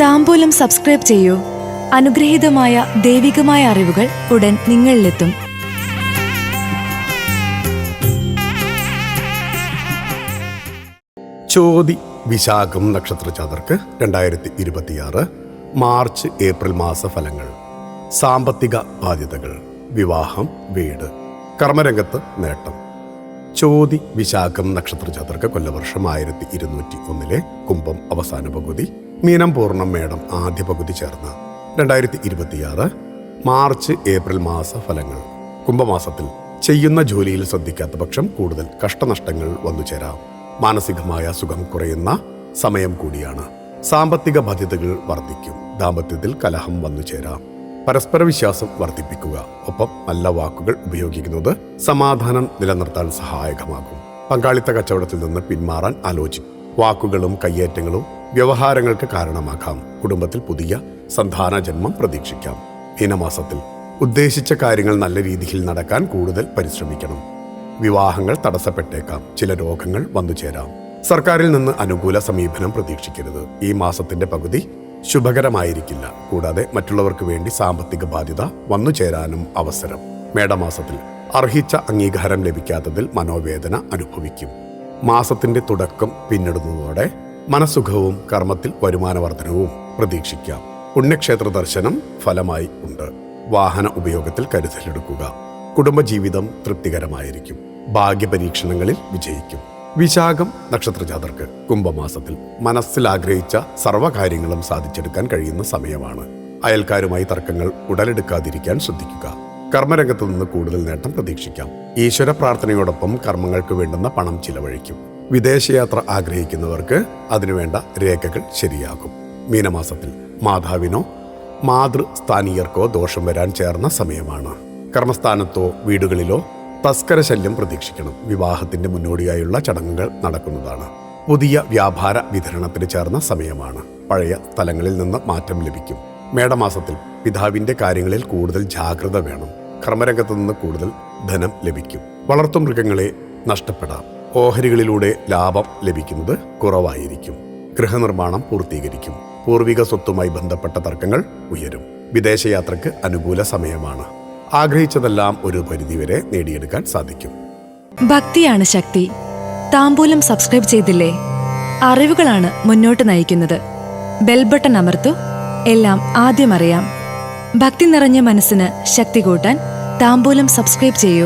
താമ്പൂലം subscribe ചെയ്യൂ. അനുഗ്രഹീതമായ ദൈവികമായ അറിവുകൾ ഉടൻ നിങ്ങളിലെത്തും. ചോതി വിശാഖം നക്ഷത്ര ചാതർക്ക് രണ്ടായിരത്തി ഇരുപത്തിയാറ് മാർച്ച് ഏപ്രിൽ മാസ ഫലങ്ങൾ സാമ്പത്തിക ബാധ്യതകൾ വിവാഹം വീട് കർമ്മരംഗത്ത് നേട്ടം. ചോതി വിശാഖം നക്ഷത്ര ചാതർക്ക് കൊല്ലവർഷം ആയിരത്തി ഇരുന്നൂറ്റി ഒന്നിലെ കുംഭം അവസാന പകുതി മീനം പൂർണം മേടം ആദ്യ പകുതി ചേർന്ന രണ്ടായിരത്തി ഇരുപത്തിയാറ് മാർച്ച് ഏപ്രിൽ മാസ ഫലങ്ങൾ കുംഭമാസത്തിൽ ചെയ്യുന്ന ജോലിയിൽ ശ്രദ്ധിക്കാത്ത പക്ഷം കൂടുതൽ കഷ്ടനഷ്ടങ്ങൾ വന്നു ചേരാം. മാനസികമായ സുഖം കുറയുന്ന സമയം കൂടിയാണ്. സാമ്പത്തിക ബാധ്യതകൾ വർദ്ധിക്കും. ദാമ്പത്യത്തിൽ കലഹം വന്നു ചേരാം. പരസ്പര വിശ്വാസം വർദ്ധിപ്പിക്കുക. ഒപ്പം നല്ല വാക്കുകൾ ഉപയോഗിക്കുന്നത് സമാധാനം നിലനിർത്താൻ സഹായകമാകും. പങ്കാളിത്ത കച്ചവടത്തിൽ നിന്ന് പിന്മാറാൻ ആലോചിക്കും വാക്കുകളും കയ്യേറ്റങ്ങളും വ്യവഹാരങ്ങൾക്ക് കാരണമാകാം. കുടുംബത്തിൽ പുതിയ സന്താന ജന്മം പ്രതീക്ഷിക്കാം. മീനമാസത്തിൽ ഉദ്ദേശിച്ച കാര്യങ്ങൾ നല്ല രീതിയിൽ നടക്കാൻ കൂടുതൽ പരിശ്രമിക്കണം. വിവാഹങ്ങൾ തടസ്സപ്പെട്ടേക്കാം. ചില രോഗങ്ങൾ വന്നു ചേരാം. സർക്കാരിൽ നിന്ന് അനുകൂല സമീപനം പ്രതീക്ഷിക്കരുത്. ഈ മാസത്തിന്റെ പകുതി ശുഭകരമായിരിക്കില്ല. കൂടാതെ മറ്റുള്ളവർക്ക് വേണ്ടി സാമ്പത്തിക ബാധ്യത വന്നു ചേരാനും അവസരം. മേടമാസത്തിൽ അർഹിച്ച അംഗീകാരം ലഭിക്കാത്തതിൽ മനോവേദന അനുഭവിക്കും. മാസത്തിന്റെ തുടക്കം പിന്നിടുന്നതോടെ മനസ്സുഖവും കർമ്മത്തിൽ വരുമാനവർദ്ധനവും പ്രതീക്ഷിക്കാം. പുണ്യക്ഷേത്ര ദർശനം ഫലമായി ഉണ്ട്. വാഹന ഉപയോഗത്തിൽ കരുതലെടുക്കുക. കുടുംബജീവിതം തൃപ്തികരമായിരിക്കും. ഭാഗ്യപരീക്ഷണങ്ങളിൽ വിജയിക്കും. വിശാഖം നക്ഷത്രജാതർക്ക് കുംഭമാസത്തിൽ മനസ്സിൽ ആഗ്രഹിച്ച സർവകാര്യങ്ങളും സാധിച്ചെടുക്കാൻ കഴിയുന്ന സമയമാണ്. അയൽക്കാരുമായി തർക്കങ്ങൾ ഉടലെടുക്കാതിരിക്കാൻ ശ്രദ്ധിക്കുക. കർമ്മരംഗത്തു നിന്ന് കൂടുതൽ നേട്ടം പ്രതീക്ഷിക്കാം. ഈശ്വര പ്രാർത്ഥനയോടൊപ്പം കർമ്മങ്ങൾക്ക് വേണ്ടുന്ന പണം ചിലവഴിക്കും. വിദേശയാത്ര ആഗ്രഹിക്കുന്നവർക്ക് അതിനുവേണ്ട രേഖകൾ ശരിയാകും. മീനമാസത്തിൽ മാതാവിനോ മാതൃസ്ഥാനീയർക്കോ ദോഷം വരാൻ ചേർന്ന സമയമാണ്. കർമ്മസ്ഥാനത്തോ വീടുകളിലോ തസ്കര ശല്യം പ്രതീക്ഷിക്കണം. വിവാഹത്തിന്റെ മുന്നോടിയായുള്ള ചടങ്ങുകൾ നടക്കുന്നതാണ്. പുതിയ വ്യാപാര വിതരണത്തിന് ചേർന്ന സമയമാണ്. പഴയ സ്ഥലങ്ങളിൽ നിന്ന് മാറ്റം ലഭിക്കും. മേടമാസത്തിൽ പിതാവിന്റെ കാര്യങ്ങളിൽ കൂടുതൽ ജാഗ്രത വേണം. കർമ്മരംഗത്ത് നിന്ന് കൂടുതൽ ധനം ലഭിക്കും. വളർത്തു മൃഗങ്ങളെ നഷ്ടപ്പെടാം. ഓഹരികളിലൂടെ ലാഭം ലഭിക്കുന്നത് കുറവായിരിക്കും. ഗൃഹനിർമ്മാണം പൂർത്തീകരിക്കും. പൂർവിക സ്വത്തുമായി ബന്ധപ്പെട്ട തർക്കങ്ങൾ ഉയരും. വിദേശയാത്രയ്ക്ക് അനുകൂല സമയമാണ്. ആഗ്രഹിച്ചതെല്ലാം ഒരു പരിധിവരെ നേടിയെടുക്കാൻ സാധിക്കും. ഭക്തിയാണ് ശക്തി. താമ്പൂലം സബ്സ്ക്രൈബ് ചെയ്തില്ലേ? അറിവുകളാണ് മുന്നോട്ട് നയിക്കുന്നത്. ബെൽബട്ടൺ അമർത്തു. എല്ലാം ആദ്യം അറിയാം. ഭക്തി നിറഞ്ഞ മനസ്സിന് ശക്തി കൂട്ടാൻ താമ്പൂലം സബ്സ്ക്രൈബ് ചെയ്യൂ.